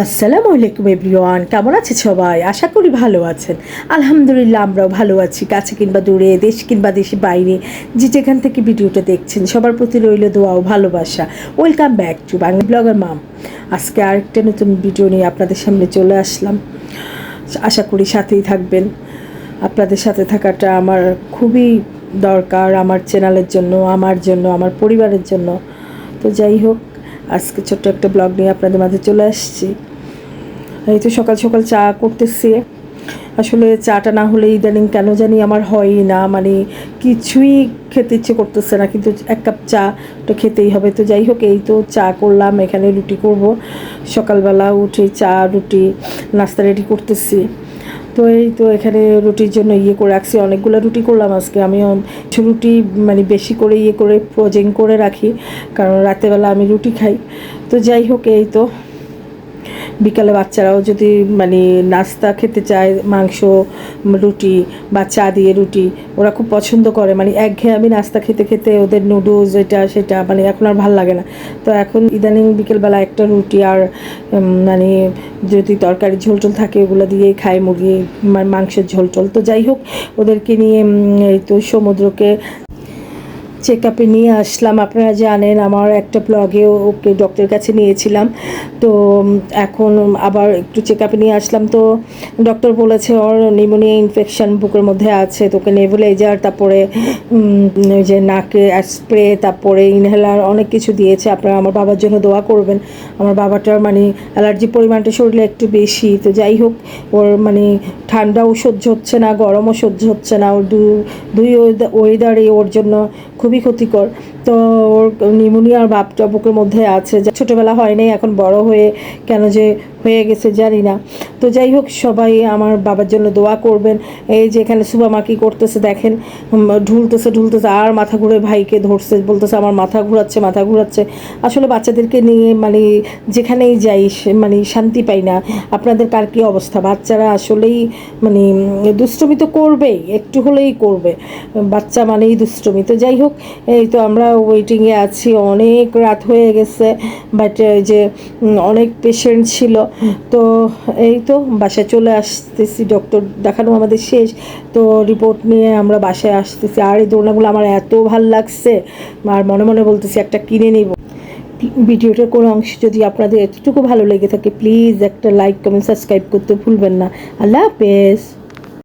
আসসালামু আলাইকুম এভরিওয়ান, কেমন আছে সবাই? আশা করি ভালো আছেন। আলহামদুলিল্লাহ আমরাও ভালো আছি, কাছে কিংবা দূরে, দেশ কিংবা দেশে বাইরে। যে যেখান থেকে ভিডিওটা দেখছেন, সবার প্রতি রইল দোয়া ও ভালোবাসা। Welcome back to Bangla blogger mum. আজকে আরেকটা নতুন ভিডিও নিয়ে আপনাদের সামনে চলে আসলাম। আশা করি সাথেই থাকবেন। আপনাদের সাথে থাকাটা আমার খুবই দরকার, আমার চ্যানেলের জন্য, আমার জন্য, আমার পরিবারের জন্য। তো যাই হোক আজকে ছোট্ট একটা ব্লগ নিয়ে আপনাদের মাঝে চলে আসছি। এই তো সকাল সকাল চা করতেছি। আসলে চাটা না হলে ইদানিং কেন জানি আমার হয়ই না মানে কিছুই খেতে ইচ্ছে করতেছে না, কিন্তু এক কাপ চা তো খেতেই হবে। তো যাই হোক, এই তো চা করলাম, এখানে রুটি করব। সকালবেলা উঠে চা, রুটি, নাস্তা রেডি করতেছি। তো এই তো এখানে রুটির জন্য ইয়ে করে রাখছি, অনেকগুলো রুটি করলাম আজকে। আমি রুটি মানে বেশি করে ইয়ে করে ফ্রোজেন করে রাখি, কারণ রাতেবেলা আমি রুটি খাই। তো যাই হোক, এই তো। বিকালে বাচ্চারাও যদি মানে নাস্তা খেতে চায়, মাংস, রুটি বা চা দিয়ে রুটি, ওরা খুব পছন্দ করে। মানে একঘেয়ে আমি নাস্তা খেতে খেতে ওদের নুডলস এটা সেটা মানে এখন আর ভালো লাগে না। তো এখন ইদানিং বিকেলবেলা একটা রুটি আর মানে যদি তরকারি ঝোল টোল থাকে, ওগুলো দিয়েই খায় মুরগি মাংসের ঝোল টোল তো যাই হোক, ওদেরকে নিয়ে তো সমুদ্রকে চেক আপে নিয়ে আসলাম। আপনারা জানেন আমার একটা ব্লগে ওকে ডক্টরের কাছে নিয়েছিলাম। তো এখন আবার একটু চেক আপে নিয়ে আসলাম। তো ডক্টর বলেছে ওর নিউমোনিয়া ইনফেকশান বুকের মধ্যে আছে। তোকে নেভুলাইজার তারপরে ওই যে নাকে স্প্রে তারপরে ইনহেলার অনেক কিছু দিয়েছে। আপনারা আমার বাবার জন্য দোয়া করবেন। আমার বাবাটার মানে অ্যালার্জি পরিমাণটা শরীরে একটু বেশি। তো যাই হোক, ওর মানে ঠান্ডাও সহ্য হচ্ছে না, গরমও সহ্য হচ্ছে না। ওর দুই ওয়েদারই ওর জন্য খুবই ক্ষতিকর। তো ওর নিউমোনিয়ার ভাবটা বুকের মধ্যে আছে, যা ছোটোবেলা হয়নি, এখন বড় হয়ে কেন যে হয়ে গেছে জানি না। তো যাই হোক, সবাই আমার বাবার জন্য দোয়া করবেন। এই যে এখানে সুবামা কি করতেছে দেখেন ঢুলতেছে ঢুলতেছে, আর মাথা ঘুরে ভাইকে ধরছে, বলতেছে আমার মাথা ঘুরাচ্ছে মাথা ঘুরাচ্ছে। আসলে বাচ্চাদেরকে নিয়ে মানে যেখানেই যাই মানে শান্তি পাই না। আপনাদের কার কী অবস্থা? বাচ্চারা আসলেই মানে দুষ্টুমি তো করবেই, একটু হলেই করবে। বাচ্চা মানেই দুষ্টুমি। তো যাই হোক এই তো আমরা ওয়েটিংয়ে আছি, অনেক রাত হয়ে গেছে বাট যে অনেক পেশেন্ট ছিল। তো এই তো বাসায় চলে আসতেছি ডক্টর দেখানো আমাদের শেষ। তো রিপোর্ট নিয়ে আমরা বাসায় আসতেছি। আর এই দোলনাগুলো আমার এত ভালো লাগছে, আর মনে মনে বলতেছি একটা কিনে নিব। ভিডিওটার কোনো অংশ যদি আপনাদের এতটুকু ভালো লেগে থাকে প্লিজ একটা লাইক কমেন্ট সাবস্ক্রাইব করতে ভুলবেন না। আল্লাহ হাফেজ।